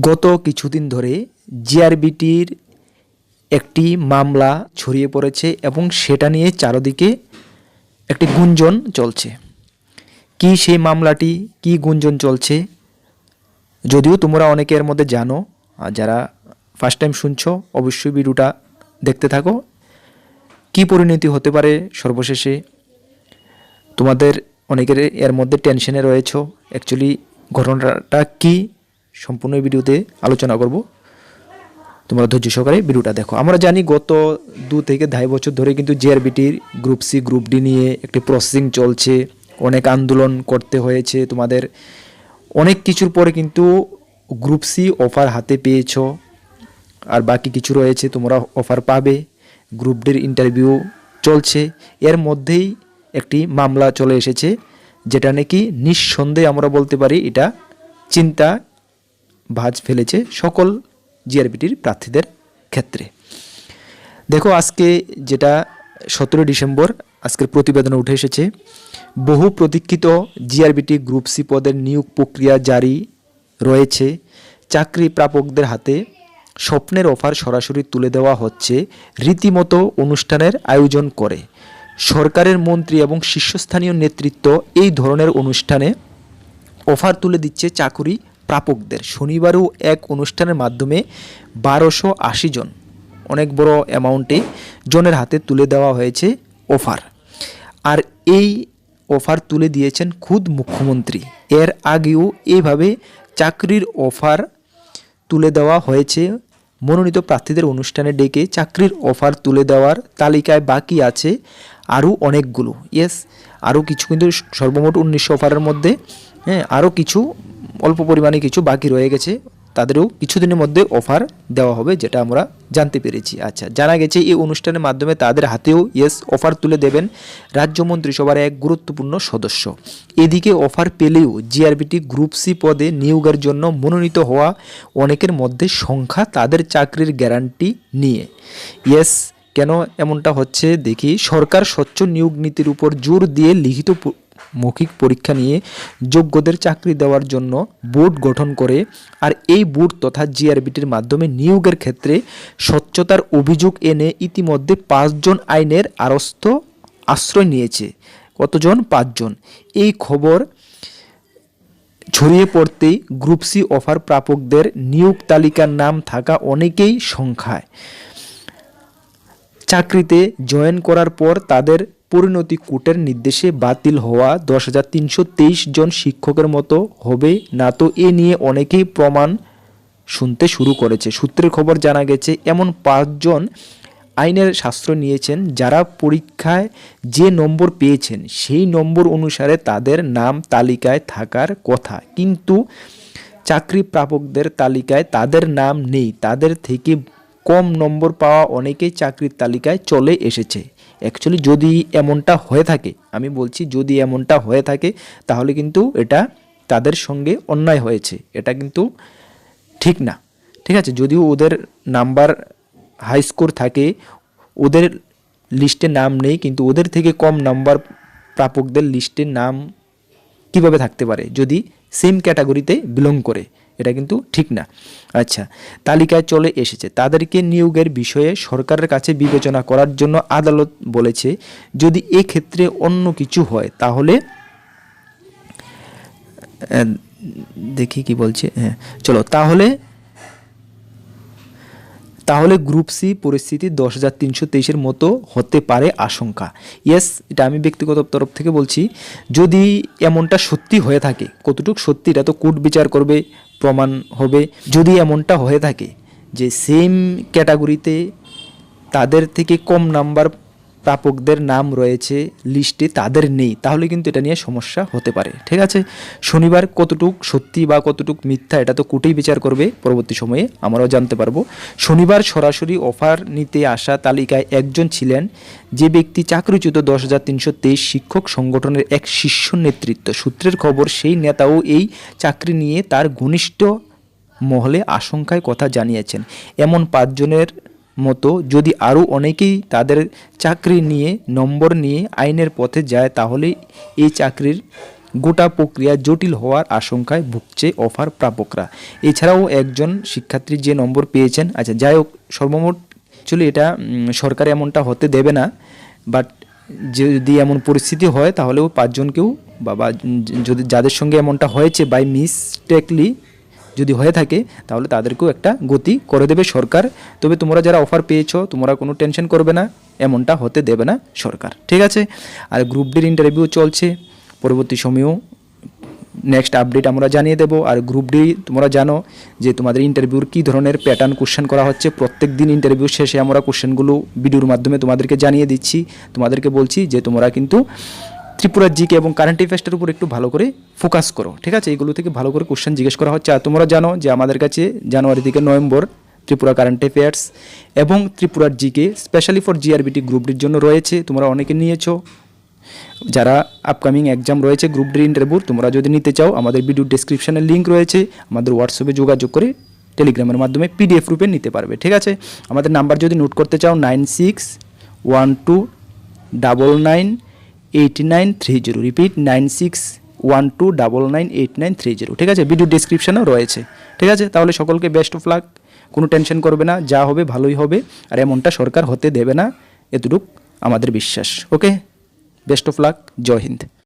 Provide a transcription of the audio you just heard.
গত কিছুদিন ধরে জিআরবিটির একটি মামলা ছড়িয়ে পড়েছে এবং সেটা নিয়ে চারদিকে একটি গুঞ্জন চলছে। কি সেই মামলাটি, কি গুঞ্জন চলছে, যদিও তোমরা অনেকের মধ্যে জানো, আর যারা ফার্স্ট টাইম শুনছো, অবশ্যই ভিডিওটা দেখতে থাকো। কি পরিণতি হতে পারে সর্বশেষে? তোমাদের অনেকের এর মধ্যে টেনশনে রয়েছ। অ্যাকচুয়ালি ঘটনাটা কি? সম্পূর্ণ ভিডিওতে আলোচনা করব। তোমরা ধৈর্য সহকারে ভিডিওটা দেখো। আমরা জানি গত দু থেকে ঢাই বছর ধরে কিন্তু জিআরবিটির গ্রুপ সি গ্রুপ ডি নিয়ে একটি প্রসেসিং চলছে। অনেক আন্দোলন করতে হয়েছে। তোমাদের অনেক কিছুর পরে কিন্তু গ্রুপ সি অফার হাতে পেয়েছ। আর বাকি কিছু রয়েছে, তোমরা অফার পাবে। গ্রুপ ডির ইন্টারভিউ চলছে। এর মধ্যেই একটি মামলা চলে এসেছে, যেটা নাকি নিঃসন্দেহে আমরা বলতে পারি এটা চিন্তা ভাঁজ ফেলেছে সকল জিআরবিটির প্রার্থীদের ক্ষেত্রে। দেখো, আজকে যেটা সতেরো ডিসেম্বর, আজকের প্রতিবেদনে উঠে এসেছে, বহু প্রতীক্ষিত জিআরবিটি গ্রুপ সি পদের নিয়োগ প্রক্রিয়া জারি রয়েছে। চাকরি প্রাপকদের হাতে স্বপ্নের অফার সরাসরি তুলে দেওয়া হচ্ছে, রীতিমতো অনুষ্ঠানের আয়োজন করে। সরকারের মন্ত্রী এবং শীর্ষস্থানীয় নেতৃত্ব এই ধরনের অনুষ্ঠানে অফার তুলে দিচ্ছে চাকুরি প্রাপকদের। শনিবারও এক অনুষ্ঠানের মাধ্যমে বারোশো আশি জন, অনেক বড় অ্যামাউন্টে জনের হাতে তুলে দেওয়া হয়েছে অফার। আর এই অফার তুলে দিয়েছেন খুদ মুখ্যমন্ত্রী। এর আগেও এইভাবে চাকরির অফার তুলে দেওয়া হয়েছে। মনোনীত প্রার্থীদের অনুষ্ঠানে ডেকে চাকরির অফার তুলে দেওয়ার তালিকায় বাকি আছে আরও অনেকগুলো। ইয়েস, আরও কিছু কিন্তু সর্বমোট উনিশশো অফারের মধ্যে হ্যাঁ আরও কিছু অল্প পরিমাণে কিছু বাকি রয়ে গেছে, তাদেরও কিছুদিনের মধ্যে অফার দেওয়া হবে, যেটা আমরা জানতে পেরেছি। আচ্ছা জানা গেছে এই অনুষ্ঠানের মাধ্যমে তাদের হাতেও ইয়েস অফার তুলে দেবেন রাজ্য মন্ত্রিসভার এক গুরুত্বপূর্ণ সদস্য। এদিকে অফার পেলেও জিআরবিটি গ্রুপ সি পদে নিয়োগের জন্য মনোনীত হওয়া অনেকের মধ্যে সংখ্যা তাদের চাকরির গ্যারান্টি নিয়ে। ইয়েস কেন এমনটা হচ্ছে? দেখি, সরকার স্বচ্ছ নিয়োগ নীতির উপর জোর দিয়ে লিখিত মৌখিক পরীক্ষা নিয়ে যোগ্যদের চাকরি দেওয়ার জন্য বোর্ড গঠন করে আর এই বোর্ড তথা জিআরবিটির মাধ্যমে নিয়োগের ক্ষেত্রে স্বচ্ছতার অভিযোগ এনে ইতিমধ্যে পাঁচজন আইনের আরস্থ আশ্রয় নিয়েছে। কতজন? পাঁচজন। এই খবর ছড়িয়ে পড়তেই গ্রুপ সি অফার প্রাপকদের নিয়োগ তালিকার নাম থাকা অনেকেই সংখ্যায় চাকরিতে জয়েন করার পর তাদের পরিণতি কোর্টের নির্দেশে বাতিল হওয়া দশ জন শিক্ষকের মতো হবে না। তো এ নিয়ে অনেকেই প্রমাণ শুনতে শুরু করেছে। সূত্রের খবর জানা গেছে, এমন পাঁচজন আইনের শাস্ত্র নিয়েছেন যারা পরীক্ষায় যে নম্বর পেয়েছেন, সেই নম্বর অনুসারে তাদের নাম তালিকায় থাকার কথা। কিন্তু চাকরি প্রাপকদের তালিকায় তাদের নাম নেই। তাদের থেকে কম নম্বর পাওয়া অনেকেই চাকরির তালিকায় চলে এসেছে। অ্যাকচুয়ালি যদি এমনটা হয়ে থাকে, আমি বলছি যদি এমনটা হয়ে থাকে, তাহলে কিন্তু এটা তাদের সঙ্গে অন্যায় হয়েছে। এটা কিন্তু ঠিক না। ঠিক আছে? যদিও ওদের নাম্বার হাই স্কোর থাকে, ওদের লিস্টে নাম নেই, কিন্তু ওদের থেকে কম নাম্বার প্রাপকদের লিস্টে নাম কীভাবে থাকতে পারে? যদি সেম ক্যাটাগরিতে বিলং করে। এটা কিন্তু ঠিক না। আচ্ছা তালিকায় চলে এসেছে। তাদেরকে নিয়োগের বিষয়ে সরকারের কাছে বিবেচনা করার জন্য আদালত বলেছে, যদি এক্ষেত্রে অন্য কিছু হয়, তাহলে দেখি কি বলছে হ্যাঁ চলো, তাহলে তাহলে গ্রুপ সি পরিস্থিতি দশ হাজার তিনশো তেইশের মতো হতে পারে আশঙ্কা। ইয়েস, এটা আমি ব্যক্তিগত তরফ থেকে বলছি, যদি এমনটা সত্যি হয়ে থাকে, কতটুকু সত্যি, এটা তো কোর্ট বিচার করবে প্রমাণ হবে। যদি এমনটা হয়ে থাকে যে সেম ক্যাটাগরিতে তাদের থেকে কম নাম্বার প্রাপকদের নাম রয়েছে, লিস্টে তাদের নেই। তাহলে কিন্তু এটা নিয়ে সমস্যা হতে পারে। ঠিক আছে? শনিবার কতটুক সত্যি বা কতটুক মিথ্যা এটা তো কোর্টেই বিচার করবে পরবর্তী সময়ে, আমরাও জানতে পারব। শনিবার সরাসরি অফার নিতে আসা তালিকায় একজন ছিলেন যে ব্যক্তি চাকরিচ্যুত দশ হাজার তিনশো তেইশ শিক্ষক সংগঠনের এক শীর্ষ নেতৃত্ব। সূত্রের খবর সেই নেতাও এই চাকরি নিয়ে তার ঘনিষ্ঠ মহলে আশঙ্কায় কথা জানিয়েছেন। এমন পাঁচজনের মতো যদি আরও অনেকেই তাদের চাকরি নিয়ে, নম্বর নিয়ে আইনের পথে যায়, তাহলে এই চাকরির গোটা প্রক্রিয়া জটিল হওয়ার আশঙ্কায় ভুগছে অফার প্রাপকরা। এছাড়াও একজন শিক্ষার্থী যে নম্বর পেয়েছেন আচ্ছা যাই হোক, সর্বমোট অ্যাকচুয়ালি এটা সরকার এমনটা হতে দেবে না, বাট যদি এমন পরিস্থিতি হয়, তাহলেও পাঁচজনকেও বা যদি যাদের সঙ্গে এমনটা হয়েছে বাই মিসটেকলি যদি হয়ে থাকে, তাহলে তাদেরকেও একটা গতি করে দেবে সরকার। তবে তোমরা যারা অফার পেয়েছ, তোমরা কোনো টেনশন করবে না, এমনটা হতে দেবে না সরকার। ঠিক আছে? আর গ্রুপ ডির ইন্টারভিউ চলছে। পরবর্তী সময়েও নেক্সট আপডেট আমরা জানিয়ে দেবো। আর গ্রুপ ডি তোমরা জানো যে তোমাদের ইন্টারভিউর কী ধরনের প্যাটার্ন কোশ্চেন করা হচ্ছে। প্রত্যেক দিন ইন্টারভিউ শেষে আমরা কোশ্চেনগুলো ভিডিওর মাধ্যমে তোমাদেরকে জানিয়ে দিচ্ছি। তোমাদেরকে বলছি যে তোমরা কিন্তু ত্রিপুরার জিকে এবং কারেন্ট অ্যাফেয়ার্সটার উপর একটু ভালো করে ফোকাস করো, ঠিক আছে? এইগুলো থেকে ভালো করে কোশ্চেন জিজ্ঞেস করা হচ্ছে। আর তোমরা জানো যে আমাদের কাছে জানুয়ারি থেকে নভেম্বর, ত্রিপুরা কারেন্ট অ্যাফেয়ার্স এবং ত্রিপুরার জিকে স্পেশালি ফর জিআরবিটি গ্রুপটির জন্য রয়েছে। তোমরা অনেকে নিয়েছো। যারা আপকামিং এক্সাম রয়েছে গ্রুপ ডি ইন্টারভিউ তোমরা যদি নিতে চাও, আমাদের ভিডিও ডেসক্রিপশনে লিঙ্ক রয়েছে। আমাদের হোয়াটসঅ্যাপে যোগাযোগ করে টেলিগ্রামের মাধ্যমে পিডিএফ রূপে নিতে পারবে, ঠিক আছে? আমাদের নাম্বার যদি নোট করতে চাও nine six one two double nine eight nine three zero repeat nine six one two double nine eight nine three zero ঠিক আছে? ভিডিও ডেসক্রিপশনেও রয়েছে। ঠিক আছে? তাহলে সকলকে বেস্ট অফ লাক কোনো টেনশন করবে না। যা হবে ভালোই হবে। আর এমনটা সরকার হতে দেবে না। এতটুক আমাদের বিশ্বাস। Okay best of luck Jai Hind.